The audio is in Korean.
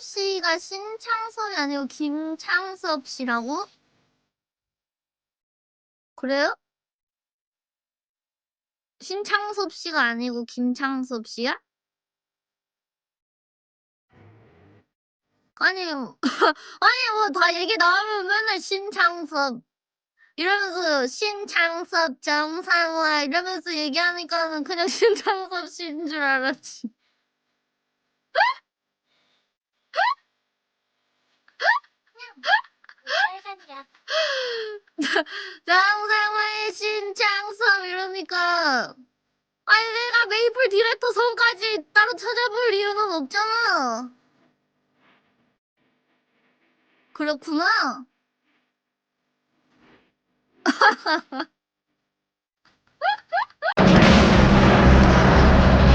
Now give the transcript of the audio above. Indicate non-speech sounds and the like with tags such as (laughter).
씨가 신창섭이 아니고 김창섭 씨라고? 그래요? 신창섭 씨가 아니고 김창섭 씨야? 아니, (laughs) 아니 뭐 다 얘기 나오면 맨날 신창섭 이러면서 신창섭 정상화 이러면서 얘기하니까는 그냥 (laughs) 신창섭 씨인 줄 알았지. 정상화의 (laughs) 신창섭 이러니까 아니 내가 메이플 디렉터 성까지 따로 찾아볼 이유는 없잖아. 그렇구나. (laughs)